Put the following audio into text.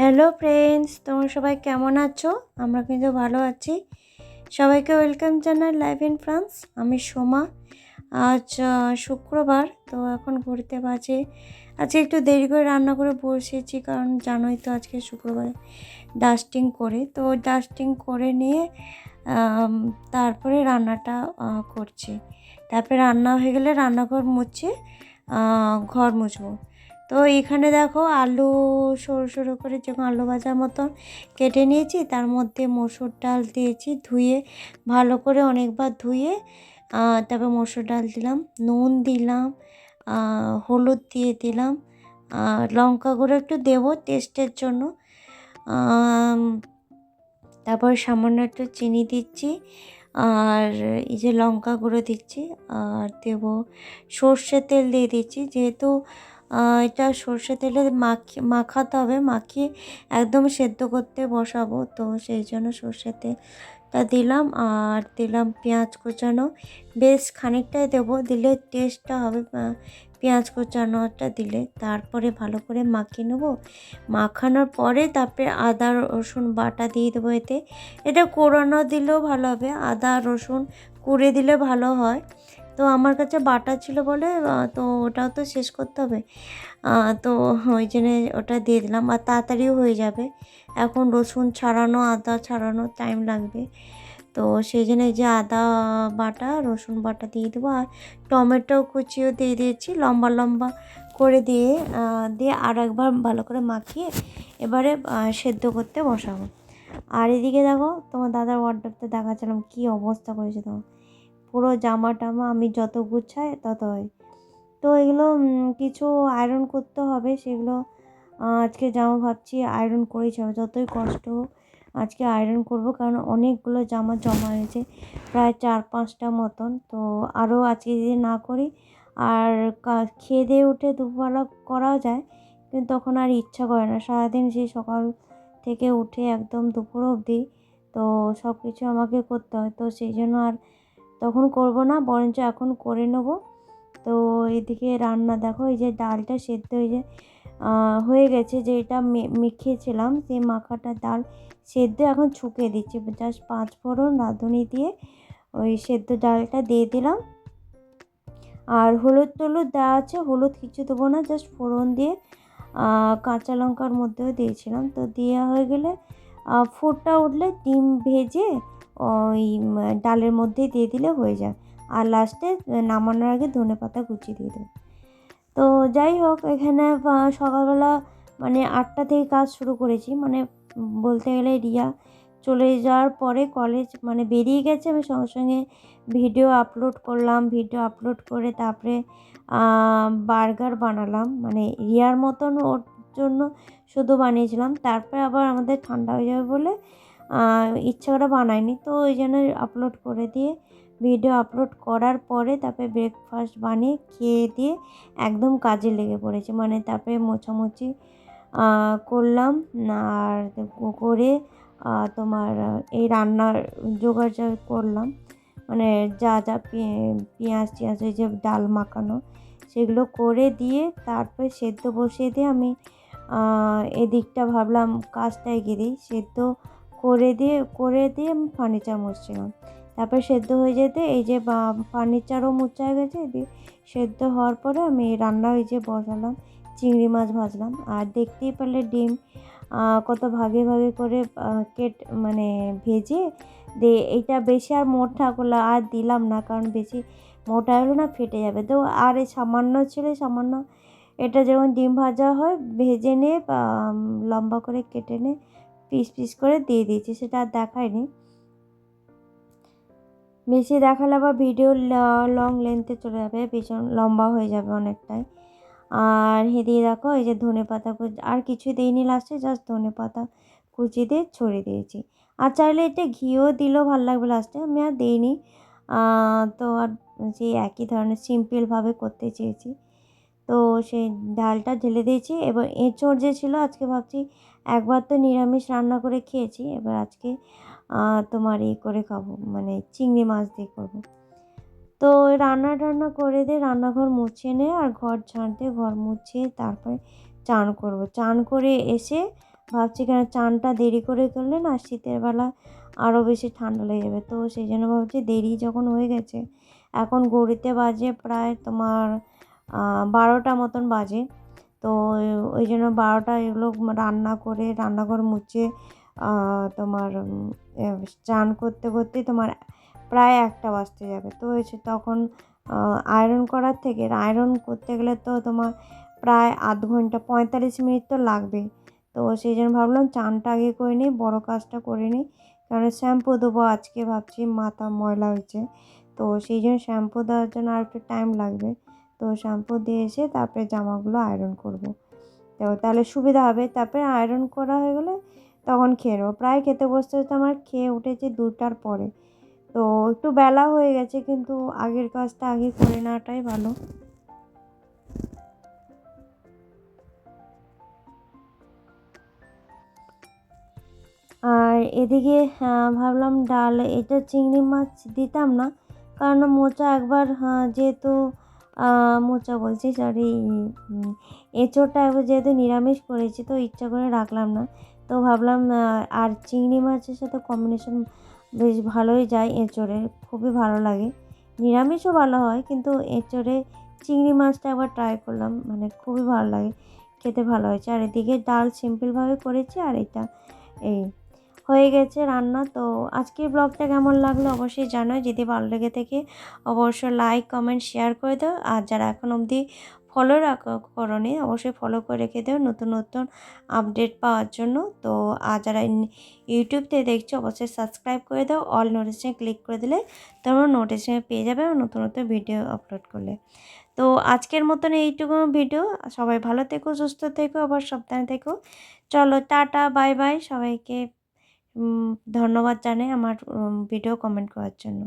Hello friends, তোমরা সবাই কেমন আছো? আমরা কিন্তু ভালো আছি। সবাইকে ওয়েলকাম জানাই লাইভ ইন ফ্রান্স। আমি সোমা। আজ শুক্রবার, তো এখন ঘুরতে বাজে। আজকে একটু দেরি করে রান্না করে বসেছি, কারণ জানোই তো আজকে শুক্রবার ডাস্টিং করে। তো ডাস্টিং করে নিয়ে তারপরে রান্নাটা করছি। তারপরে রান্না হয়ে গেলে রান্নাঘর মুছে ঘর মুছবো। তো এখানে দেখো আলু সরু সরু করে যখন আলু ভাজার মতন কেটে নিয়েছি, তার মধ্যে মসুর ডাল দিয়েছি ধুয়ে, ভালো করে অনেকবার ধুয়ে তারপর মসুর ডাল দিলাম, নুন দিলাম হলুদ দিয়ে দিলাম আর লঙ্কা গুঁড়ো একটু দেবো টেস্টের জন্য তারপর সামান্য একটু চিনি দিচ্ছি, আর এই যে লঙ্কা গুঁড়ো দিচ্ছি, আর দেবো সর্ষের তেল দিয়ে দিচ্ছি, যেহেতু এটা সর্ষে তেলে মাখি মাখাতে হবে। মাখিয়ে একদম সেদ্ধ করতে বসাবো। তো সেই জন্য সর্ষে তেলটা দিলাম আর দিলাম পেঁয়াজ কুচানো। বেশ খানিকটাই দেবো। দিলে টেস্টটা হবে পেঁয়াজ কুচানোটা দিলে। তারপরে ভালো করে মাখিয়ে নেব। মাখানোর পরে তারপরে আদা, রসুন বাটা দিয়ে দেবো এতে। এটা কোরানো দিলেও ভালো হবে। আদা, রসুন কুড়ে দিলে ভালো হয়। তো আমার কাছে বাটা ছিল বলে তো ওটাও তো শেষ করতে হবে। তো ওই জন্যে ওটা দিয়ে দিলাম আর তাড়াতাড়িও হয়ে যাবে। এখন রসুন ছাড়ানো, আদা ছাড়ানো টাইম লাগবে। তো সেই জন্য যে আদা বাটা, রসুন বাটা দিয়ে দেবো আর টমেটো কুচিও দিয়ে দিয়েছি লম্বা লম্বা করে দিয়ে দিয়ে আর একবার ভালো করে মাখিয়ে এবারে সেদ্ধ করতে বসাবো। আর এদিকে দেখো তোমার দাদার ওয়ার্ডরোবটা দেখাচ্ছিলাম, কী অবস্থা করেছে তোমার। পুরো জামা টামা আমি যত গুছাই তত হয়। তো এগুলো কিছু আয়রন করতে হবে, সেগুলো আজকে জামা ভাবছি আয়রন করেই যাব যতই কষ্ট হোক, আজকে আয়রন করব, কারণ অনেকগুলো জামা জমা হয়েছে, প্রায় চার পাঁচটা মতন। তো আরও আজকে যদি না করি, আর খেয়ে দিয়ে উঠে দুপুরবেলা করাও যায়, কিন্তু তখন আর ইচ্ছা করে না। সারাদিন সেই সকাল থেকে উঠে একদম দুপুর অবধি, তো সব কিছু আমাকে করতে হয়। তো সেই জন্য আর তখন করব না, বরঞ্চ এখন করে নেব। তো এদিকে রান্না দেখো, এই যে ডালটা সেদ্ধ হয়ে যে হয়ে গেছে যে এটা মেখেছিলাম সেই মাখাটা ডাল সেদ্ধ এখন ছুকে দিচ্ছি। জাস্ট পাঁচ ফোড়ন রাঁধুনি দিয়ে ওই সেদ্ধ ডালটা দিয়ে দিলাম। আর হলুদ টলুদ দেওয়া আছে, হলুদ কিছু দেবো না, জাস্ট ফোড়ন দিয়ে কাঁচা লঙ্কার মধ্যেও দিয়েছিলাম। তো দেওয়া হয়ে গেলে ফুটটা উঠলে ডিম ভেজে ওই ডালের মধ্যে দিয়ে দিলে হয়ে যায়। আর লাস্টে নামানোর আগে ধনে পাতা কুচি দিয়ে দেবো তো যাই হোক, এখানে সকালবেলা মানে আটটা থেকে কাজ শুরু করেছি। মানে বলতে গেলে রিয়া চলে যাওয়ার পরে কলেজ মানে বেরিয়ে গেছে। আমি সঙ্গে সঙ্গে ভিডিও আপলোড করলাম। ভিডিও আপলোড করে তারপরে বার্গার বানালাম। মানে রিয়ার মতন ওর জন্য শুধু বানিয়েছিলাম। তারপরে আবার আমাদের ঠান্ডা হয়ে যাবে বলে ইচ্ছা করে বানাইনি তো ওই জন্য আপলোড করে দিয়ে ভিডিও আপলোড করার পরে তারপরে ব্রেকফাস্ট বানিয়ে খেয়ে দিয়ে একদম কাজে লেগে পড়েছে। মানে তারপরে মোছামুছি করলাম। আর করে তোমার, এই রান্নার জোগাড় করলাম। মানে যা যা পেঁয়াজ টিয়াজ ওই যে ডাল মাখানো, সেগুলো করে দিয়ে তারপরে সেদ্ধ বসিয়ে দিয়ে আমি এদিকটা ভাবলাম কাজটা এগিয়ে দিই। সেদ্ধ করে দিয়ে করে দিয়ে আমি ফার্নিচার মুছছিলাম। তারপরে সেদ্ধ হয়ে যেতে এই যে ফার্নিচারও মুছা হয়ে গেছে এদিকে সেদ্ধ হওয়ার পরে আমি রান্না ওই যে বসালাম, চিংড়ি মাছ ভাজলাম। আর দেখতেই পারলে ডিম কত ভাগে ভাগে করে কেট মানে ভেজে দিয়ে এইটা বেশি আর মোটা করলে আর দিলাম না, কারণ বেশি মোটা হলো না ফেটে যাবে। তো আর এই সামান্য ছিল, সামান্য এটা যেমন ডিম ভাজা হয়, ভেজে নিয়ে লম্বা করে কেটে নিয়ে পিস পিস করে দিয়ে দিয়েছি, সেটা আর দেখায়নি। বেশি দেখালে আবার ভিডিও লং লেন্থে চলে যাবে ভীষণ লম্বা হয়ে যাবে অনেকটাই। আর হেদিয়ে দেখো, এই যে ধনে পাতা আর কিছুই দিইনি লাস্টে জাস্ট ধনে পাতা কুচি দিয়ে ছড়িয়ে দিয়েছি। আর চাইলে এটা ঘিও দিলেও ভালো লাগবে লাস্টে আমি আর দিইনি। তো আর সেই একই ধরনের সিম্পলভাবে করতে চেয়েছি। তো সেই ডালটা ঢেলে দিয়েছি এবার এঁচোড় যে ছিল, আজকে ভাবছি একবার তো নিরামিষ রান্না করে খেয়েছি, এবার আজকে তোমার এই করে খাব মানে চিংড়ি মাছ দিয়ে করব। তো রান্না টান্না করে দিয়ে রান্নাঘর মুছে নে আর ঘর দিয়ে ঘর মুছিয়ে তারপরে চান করব। চান করে এসে ভাবছি কেন চানটা দেরি করে করলে না শীতের বেলা আরও বেশি ঠান্ডা লেগে যাবে, তো সেই জন্য ভাবছি দেরি যখন হয়ে গেছে, এখন ঘড়িতে বাজে প্রায় তোমার বারোটা মতন বাজে। তো ওই জন্য বারোটা এগুলো রান্না করে, রান্নাঘর মুছে তোমার চান করতে করতে তোমার প্রায় একটা বাজতে যাবে। তো হয়েছে তখন আয়রন করার থেকে আয়রন করতে গেলে তো তোমার প্রায় আধ ঘণ্টা, পঁয়তাল্লিশ মিনিট তো লাগবে। তো সেই জন্য ভাবলাম চানটা আগে করে নিই, বড়ো কাজটা করে নিই। কারণ শ্যাম্পু দেবো আজকে ভাবছি, মাথা ময়লা হয়েছে। তো সেই জন্য শ্যাম্পু দেওয়ার জন্য আর একটু টাইম লাগবে। তো শ্যাম্পু দিয়ে এসে তারপরে জামাগুলো আয়রন করব। তো তাহলে সুবিধা হবে। তারপরে আয়রন করা হয়ে গেলে তখন খেয়ে নেব। প্রায় খেতে বসতে বসতে আমার খেয়ে উঠেছে দুটার পরে। তো একটু বেলা হয়ে গেছে কিন্তু আগের কাজটা আগে করে নেওয়াটাই ভালো। আর এদিকে ভাবলাম ডাল, এটা চিংড়ি মাছ দিতাম না। কারণ মোচা একবার যেহেতু মোচা বলছি সরি এঁচোড়টা যেহেতু নিরামিষ করেছি, তো ইচ্ছা করে রাখলাম না। তো ভাবলাম আর চিংড়ি মাছের সাথে কম্বিনেশন বেশ ভালোই যায় এঁচোড়ে খুবই ভালো লাগে। নিরামিষও ভালো হয়, কিন্তু এঁচোড়ে চিংড়ি মাছটা একবার ট্রাই করলাম মানে খুবই ভালো লাগে, খেতে ভালো হয়েছে। আর এদিকে ডাল সিম্পলভাবে করেছি, আর এটা এই হয়ে গেছে রান্না। তো আজকের ব্লগটা কেমন লাগল অবশ্যই জানাও। যদি ভালো লেগে থেকে অবশ্যই লাইক কমেন্ট শেয়ার করে দাও। আর যারা এখন অবধি ফলো করনি অবশ্যই ফলো করে রেখে দেও নতুন নতুন আপডেট পাওয়ার জন্য। তো আর যারা ইউটিউব থেকে দেখছ অবশ্যই সাবস্ক্রাইব করে দাও। অল নোটিফিকেশান ক্লিক করে দিলে তোমরা নোটিফিকেশান পেয়ে যাবে নতুন নতুন ভিডিও আপলোড করলে। তো আজকের মতন এইটুকু ভিডিও সবাই ভালো থেকো, সুস্থ থেকো, আবার সাবধানে থেকো। চলো টাটা বাই বাই সবাইকে ধন্যবাদ জানাই আমার ভিডিও কমেন্ট করার জন্য।